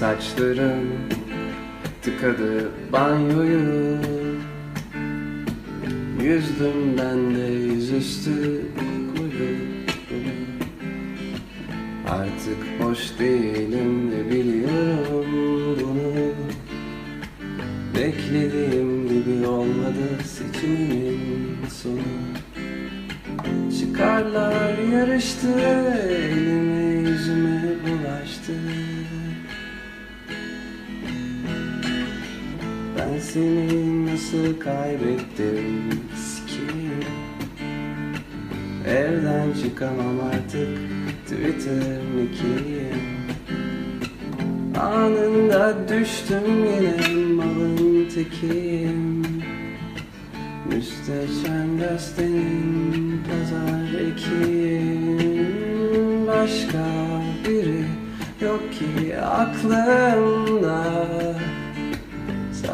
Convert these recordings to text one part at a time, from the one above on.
saçların tıkadı banyoyu. Yüzdüm ben de yüzüstü koyu. Artık hoş değilim de biliyorum bunu. Beklediğim gibi olmadı seçimimin sonu. Çıkarlar yarıştı elime Ben seni nasıl kaybettim sikeyim Evden çıkamam artık Twitter nikiyim Anında düştüm yine malın tekiyim Müstehcen gazetenin pazar ekiyim Başka biri yok ki aklımda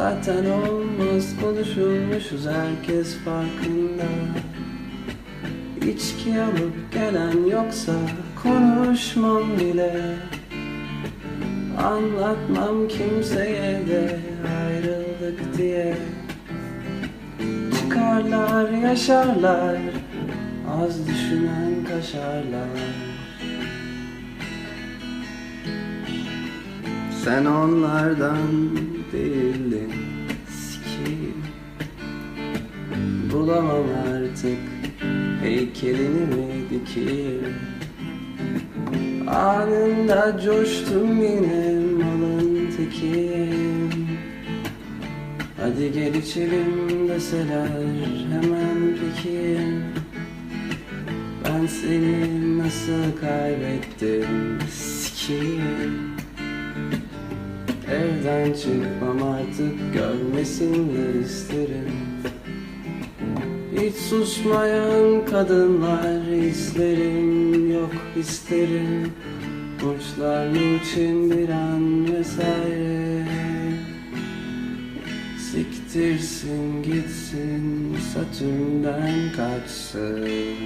Zaten olmaz konuşulmuşuz herkes farkında. İçki alıp gelen yoksa konuşmam bile. Anlatmam kimseye de ayrıldık diye. Çıkarlar yaşarlar Az düşünen kaşarlar Sen onlardan değildin. Sikiyim Bulamam artık Heykelini mi dikeyim? Anında coştum yine malın tekiyim Hadi gel içelim deseler hemen pekiyim Ben seni nasıl kaybettim? Sikiyim Evden çıkmam artık görmesinler isterim. Hiç susmayan kadınlar isterim yok isterim. Uçlar için bir an vesaire. Siktirsin gitsin Satürn'den kaçsın